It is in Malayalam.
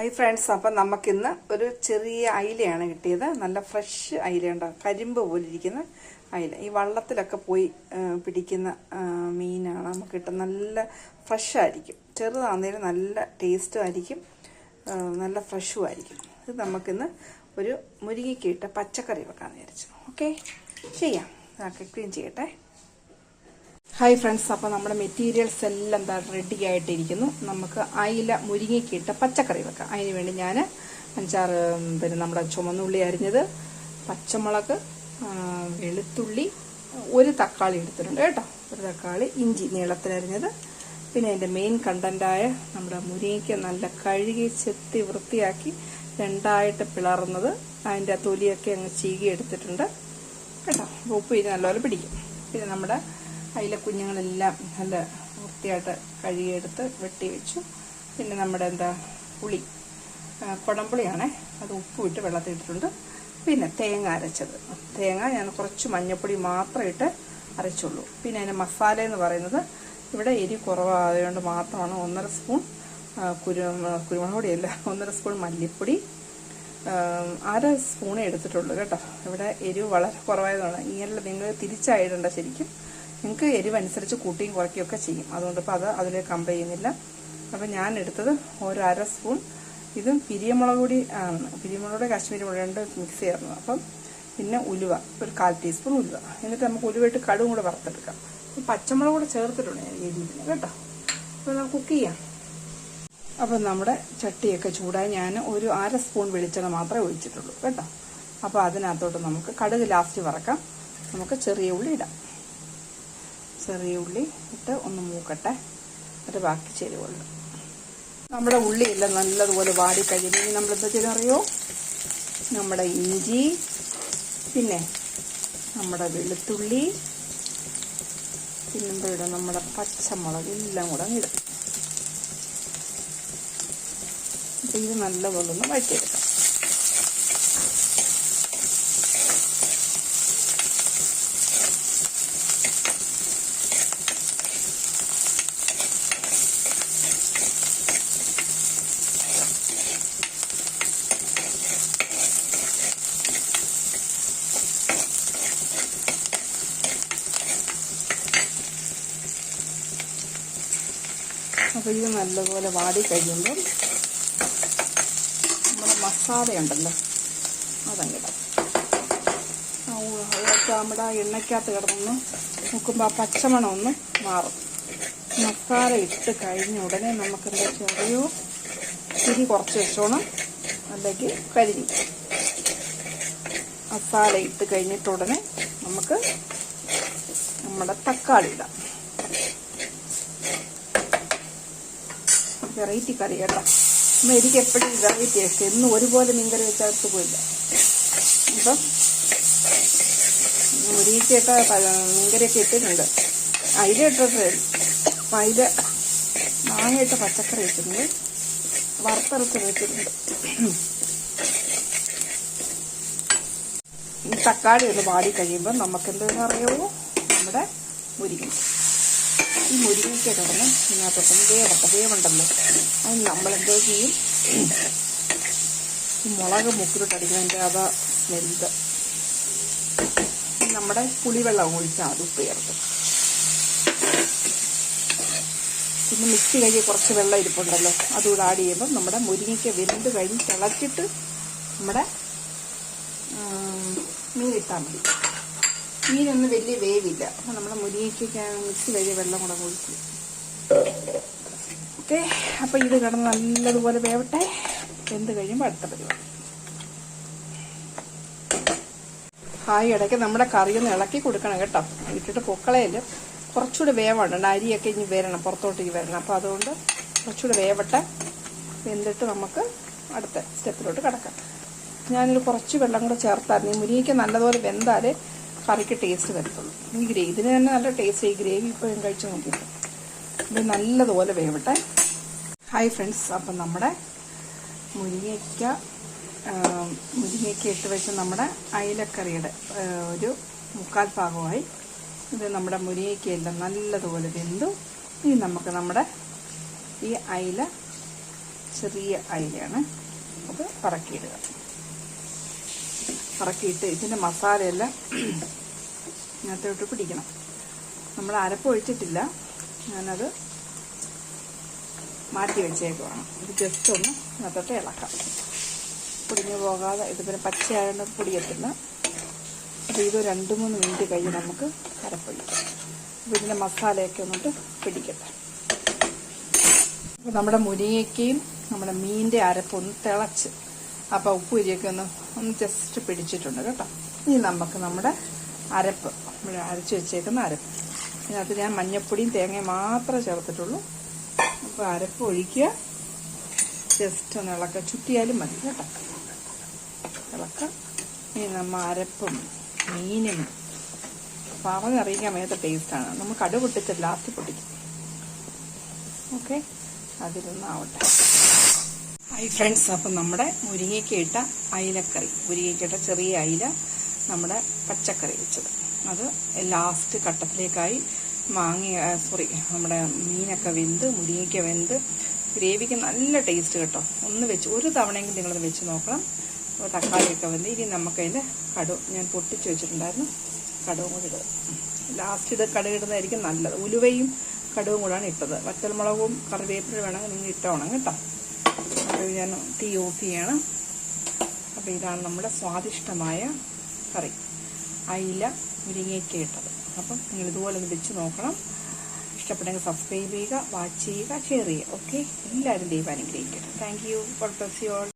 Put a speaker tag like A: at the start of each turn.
A: ഹായ് ഫ്രണ്ട്സ് അപ്പം നമുക്കിന്ന് ഒരു ചെറിയ അയിലയാണ് കിട്ടിയത്. നല്ല ഫ്രഷ് അയിലയുണ്ട് കരിമ്പ് പോലെ ഇരിക്കുന്ന അയില ഈ വള്ളത്തിലൊക്കെ പോയി പിടിക്കുന്ന മീനാണ്. നമുക്ക് കിട്ടുന്ന നല്ല ഫ്രഷ് ആയിരിക്കും. ചെറുതാണെങ്കിലും നല്ല ടേസ്റ്റും ആയിരിക്കും. നല്ല ഫ്രഷും ആയിരിക്കും. ഇത് നമുക്കിന്ന് ഒരു മുരിങ്ങയ്ക്കിട്ട് പച്ചക്കറി വെക്കാമെന്ന് വിചാരിച്ചു. ഓക്കെ ചെയ്യാം. ക്ലീൻ ചെയ്യട്ടെ. ഹായ് ഫ്രണ്ട്സ് അപ്പോൾ നമ്മുടെ മെറ്റീരിയൽസ് എല്ലാം എന്താ റെഡി ആയിട്ടിരിക്കുന്നു. നമുക്ക് അയില മുരിങ്ങിക്കിട്ട പച്ചക്കറി വെക്കാം. അതിന് വേണ്ടി ഞാൻ അഞ്ചാറ് പിന്നെ നമ്മുടെ ചുമന്നുള്ളി അരിഞ്ഞത് പച്ചമുളക് വെളുത്തുള്ളി ഒരു തക്കാളി എടുത്തിട്ടുണ്ട് കേട്ടോ. ഒരു തക്കാളി ഇഞ്ചി നീളത്തിലരിഞ്ഞത് പിന്നെ അതിന്റെ മെയിൻ കണ്ടന്റായ നമ്മുടെ മുരിങ്ങയ്ക്ക് നല്ല കഴുകി ചെത്തി വൃത്തിയാക്കി രണ്ടായിട്ട് പിളർന്നത് അതിന്റെ തൊലിയൊക്കെ അങ്ങ് ചീകി എടുത്തിട്ടുണ്ട് കേട്ടോ. ഉപ്പ് ഇത് നല്ലപോലെ പിടിക്കും. പിന്നെ നമ്മുടെ അതിലെ കുഞ്ഞുങ്ങളെല്ലാം നല്ല വൃത്തിയായിട്ട് കഴുകിയെടുത്ത് വെട്ടി വെച്ചു. പിന്നെ നമ്മുടെ എന്താ പുളി കുടംപുളിയാണേ. അത് ഉപ്പ് ഇട്ട് വെള്ളത്തിൽ ഇട്ടിട്ടുണ്ട് പിന്നെ തേങ്ങ അരച്ചത്. തേങ്ങ ഞാൻ കുറച്ച് മഞ്ഞൾപ്പൊടി മാത്രം ഇട്ട് അരച്ചുള്ളൂ. പിന്നെ അതിന്റെ മസാല എന്ന് പറയുന്നത് ഇവിടെ എരി കുറവായതുകൊണ്ട് മാത്രമാണ്. ഒന്നര സ്പൂൺ കുരു കുരുമുളക് പൊടിയല്ല ഒന്നര സ്പൂൺ മല്ലിപ്പൊടി. അര സ്പൂണേ എടുത്തിട്ടുള്ളൂ കേട്ടോ. ഇവിടെ എരിവ് വളരെ കുറവായതുകൊണ്ട് ഇങ്ങനെയുള്ള നിങ്ങൾ തിരിച്ചായിടണ്ട ശരിക്കും. നിങ്ങൾക്ക് എരിവ് അനുസരിച്ച് കൂട്ടിയും കുറയ്ക്കുകയും ഒക്കെ ചെയ്യും. അതുകൊണ്ട് ഇപ്പോൾ അത് അതിലേക്ക് കമ്പയർ ചെയ്യുന്നില്ല. അപ്പോൾ ഞാൻ എടുത്തത് ഒരു അര സ്പൂൺ. ഇതും പിരിയമുളക് കൂടി ആണ് പിരിയമുളക് പൊടി കാശ്മീരി മുളക് രണ്ട് മിക്സ് ചേർന്നത് അപ്പം പിന്നെ ഉലുവ ഒരു കാൽ ടീസ്പൂൺ ഉലുവ. എന്നിട്ട് നമുക്ക് ഉലുവയിട്ട് കടും കൂടെ വറുത്തെടുക്കാം. പച്ചമുളക് കൂടെ ചേർത്തിട്ടുണ്ട് ഞാൻ എരിവിന് കേട്ടോ? അപ്പോൾ നമുക്ക് കുക്ക് ചെയ്യാം. അപ്പം നമ്മുടെ ചട്ടിയൊക്കെ ചൂടായി ഞാൻ ഒരു അര സ്പൂൺ വെളിച്ചെണ്ണ മാത്രമേ ഒഴിച്ചിട്ടുള്ളൂ കേട്ടോ? അപ്പോൾ അതിനകത്തോട്ട് നമുക്ക് കടുക് ലാസ്റ്റ് വറക്കാം. നമുക്ക് ചെറിയ ഉള്ളി ഇടാം. ചെറിയ ഉള്ളി ഇട്ട് ഒന്ന് മൂക്കട്ടെ. എന്നിട്ട് ബാക്കി ചേരുവുള്ളു നമ്മുടെ ഉള്ളിയെല്ലാം നല്ലതുപോലെ വാടി കഴിയുമ്പോൾ നമ്മൾ എന്താ ചെയ്തറിയോ നമ്മുടെ ഇഞ്ചി പിന്നെ നമ്മുടെ വെളുത്തുള്ളി പിന്നെന്താ ഇടും നമ്മുടെ പച്ചമുളക് എല്ലാം കൂടെ ഇടും ഇത് നല്ലപോലെ ഒന്ന് വഴറ്റിയെടുക്കാം. ഇത് നല്ലപോലെ വാടി കഴിയുമ്പോൾ നമ്മുടെ മസാലയുണ്ടല്ലോ അതങ്ങിടാം നമ്മുടെ എണ്ണയ്ക്കകത്ത് കിടന്നൊന്ന് നോക്കുമ്പോൾ ആ പച്ചമണം ഒന്ന് മാറും. മസാല ഇട്ട് കഴിഞ്ഞ ഉടനെ നമുക്ക് എന്താ ചെറിയോ തിരി കുറച്ച് വെച്ചോണം. അല്ലെങ്കിൽ കരിഞ്ഞു. മസാല ഇട്ട് കഴിഞ്ഞിട്ടുടനെ നമുക്ക് നമ്മുടെ തക്കാളി ഇടാം. വെറൈറ്റി കറി കേട്ടോ. അമ്മ എനിക്ക് എപ്പോഴും വെറൈറ്റി ഇഷ്ടം എന്നും ഒരുപോലെ മീൻകറി വെച്ചാൽ പോയില്ല അപ്പം മുരീച്ചയൊക്കെ മീൻകറിയൊക്കെ ഇട്ടിട്ടുണ്ട്. അയില ഇട്ടിട്ട് അയില മാങ്ങയിട്ട് പച്ചക്കറി ഇട്ടിട്ടുണ്ട് വറുത്തരച്ച് വെച്ചിട്ടുണ്ട്. തക്കാളി ഒന്ന് വാടി കഴിയുമ്പോൾ നമുക്ക് എന്തെന്ന് അറിയാമോ നമ്മുടെ മുരിങ്ങ. ഈ മുരിങ്ങയ്ക്ക കിടന്ന് ഇതിനകത്തൊക്കെ വേവട്ടെ. വേവുണ്ടല്ലോ. അത് നമ്മളെന്തോ ചെയ്യും? ഈ മുളക് മുക്കിലിട്ടടിക്കുന്നതിന്റെ അതാ സ്മെല്ത് നമ്മുടെ പുളിവെള്ളം ഒഴിച്ചാൽ അത് ഉപ്പ് ചേർത്ത്. പിന്നെ മിക്സി കഴിഞ്ഞ് കുറച്ച് വെള്ളം ഇരിപ്പുണ്ടല്ലോ. അതുകൂടെ ആഡ് ചെയ്യുമ്പോൾ നമ്മുടെ മുരിങ്ങയ്ക്ക വെന്ത് കഴിഞ്ഞ് തിളച്ചിട്ട് നമ്മുടെ മീൻ ഇട്ടാൽ മതി. മീനൊന്നും വലിയ വേവില്ല. അപ്പം നമ്മൾ മുരിങ്ങയ്ക്കൊക്കെ മിക്സ് കഴിഞ്ഞ് വെള്ളം കൂടെ ഒഴിക്കും ഓക്കെ അപ്പം ഇത് കിടന്ന് നല്ലതുപോലെ വേവട്ടെ. വെന്ത് കഴിയുമ്പോൾ അടുത്ത പരിപാടി. ഹായ് ഇടയ്ക്ക് നമ്മുടെ കറിയൊന്ന് ഇളക്കി കൊടുക്കണം കേട്ടോ. ഇട്ടിട്ട് പൊക്കളയല്ലോ കുറച്ചുകൂടി വേവാണ്. അരിയൊക്കെ ഇനി വരണം പുറത്തോട്ടേക്ക് വരണം. അപ്പോൾ അതുകൊണ്ട് കുറച്ചുകൂടി വേവട്ടെ. വെന്തിട്ട് നമുക്ക് അടുത്ത സ്റ്റെപ്പിലോട്ട് കിടക്കാം. ഞാനൊരു കുറച്ച് വെള്ളം കൂടെ ചേർത്തായിരുന്നു. ഈ മുരിങ്ങയ്ക്ക് നല്ലതുപോലെ വെന്താലേ കറിക്ക് ടേസ്റ്റ് വരത്തുള്ളൂ ഈ ഗ്രേവി ഇതിന് തന്നെ നല്ല ടേസ്റ്റ് ഈ ഗ്രേവി ഇപ്പോൾ ഞാൻ കഴിച്ച് നോക്കിയിട്ട് ഇത് നല്ലതുപോലെ വേവട്ടെ. ഹായ് ഫ്രണ്ട്സ് അപ്പം നമ്മുടെ മുരിങ്ങയ്ക്ക മുരിങ്ങയ്ക്ക ഇട്ട് വെച്ച് നമ്മുടെ അയിലക്കറിയുടെ ഒരു മുക്കാൽ ഭാഗമായി ഇത് നമ്മുടെ മുരിങ്ങയ്ക്കയെല്ലാം നല്ലതുപോലെ വെന്തു. ഇനി നമുക്ക് നമ്മുടെ ഈ അയില ചെറിയ അയിലയാണ് അത് പറക്കിയിടുക. പറക്കിയിട്ട് ഇതിന്റെ മസാലയെല്ലാം ഇതിനകത്തോട്ട് പിടിക്കണം. നമ്മൾ അരപ്പ് ഒഴിച്ചിട്ടില്ല. ഞാനത് മാറ്റി വെച്ചേക്കുവാണ്. ഇത് ജസ്റ്റ് ഒന്ന് ഇതിനകത്തോട്ട് ഇളക്കാം. പൊടിഞ്ഞു പോകാതെ ഇത് പിന്നെ പച്ചയായതുകൊണ്ട് പൊടിയത്തില്ല. ഇത് രണ്ട് മൂന്ന് മിനിറ്റ് കഴിഞ്ഞ് നമുക്ക് അരപ്പൊഴിക്കാം അപ്പോൾ ഇതിന്റെ മസാലയൊക്കെ ഒന്നിട്ട് പിടിക്കട്ടെ. അപ്പോൾ നമ്മുടെ മുരിങ്ങയ്ക്കയും നമ്മുടെ മീനിന്റെ അരപ്പൊന്ന് തിളച്ച്. അപ്പോൾ ഉപ്പ് ഉരിയൊക്കെ ഒന്ന് ഒന്ന് ജസ്റ്റ് പിടിച്ചിട്ടുണ്ട് കേട്ടോ. ഇനി നമുക്ക് നമ്മുടെ അരപ്പ്. അരച്ചു വെച്ചേക്കുന്ന അരപ്പ്. ഇതിനകത്ത് ഞാൻ മഞ്ഞപ്പൊടിയും തേങ്ങയും മാത്രമേ ചേർത്തിട്ടുള്ളൂ. അപ്പോൾ അരപ്പ് ഒഴിക്കുക. ജസ്റ്റ് ഒന്ന് ഇളക്കുക ചുറ്റിയാലും മതി കേട്ടോ. ഇളക്കുക ഇനി നമ്മൾ അരപ്പും മീനും. പറഞ്ഞറിയിക്കാൻ വയ്യാത്ത ടേസ്റ്റാണ് നമ്മൾ കടു പൊട്ടിച്ച് ലാസ്റ്റ് പൊട്ടിക്കും. ഓക്കെ അതിലൊന്നാവട്ടെ. ഹൈ ഫ്രണ്ട്സ് അപ്പം നമ്മുടെ മുരിങ്ങയ്ക്ക ഇട്ട അയിലക്കറി. മുരിങ്ങയ്ക്ക ഇട്ട ചെറിയ അയില നമ്മുടെ പച്ചക്കറി വെച്ചത്. അത് ലാസ്റ്റ് ഘട്ടത്തിലേക്കായി മാങ്ങ സോറി നമ്മുടെ മീനൊക്കെ വെന്ത് മുരിങ്ങയ്ക്ക വെന്ത് ഗ്രേവിക്ക് നല്ല ടേസ്റ്റ് കേട്ടോ. ഒന്ന് വെച്ച് ഒരു തവണയെങ്കിലും നിങ്ങളത് വെച്ച് നോക്കണം. അപ്പോൾ തക്കാളിയൊക്കെ വെന്ത് ഇനി നമുക്കതിന്റെ കടു ഞാൻ പൊട്ടിച്ച് വെച്ചിട്ടുണ്ടായിരുന്നു കടുവും കൂടി ഇടുക. ലാസ്റ്റ് ഇത് കടുകിടുന്നതായിരിക്കും നല്ലത്. ഉലുവയും കടുവും കൂടാണ് ഇട്ടത്. വറ്റൽമുളകും കറിവേപ്പില വേണമെങ്കിൽ നിങ്ങൾ ഇട്ടോണം കേട്ടോ. അപ്പോൾ ഞാൻ തീ ഓഫ് ചെയ്യണം. അപ്പോൾ ഇതാണ് നമ്മുടെ സ്വാദിഷ്ടമായ കറി. അയില മുരിങ്ങയൊക്കെ ഇട്ടത്. അപ്പം നിങ്ങൾ ഇതുപോലെ ഒന്ന് വെച്ച് നോക്കണം. ഇഷ്ടപ്പെട്ടെങ്കിൽ സബ്സ്ക്രൈബ് ചെയ്യുക വാച്ച് ചെയ്യുക ഷെയർ ചെയ്യുക. ഓക്കെ എല്ലാവരും ദൈവം അനുഗ്രഹിക്കട്ടെ. Thank you God bless you all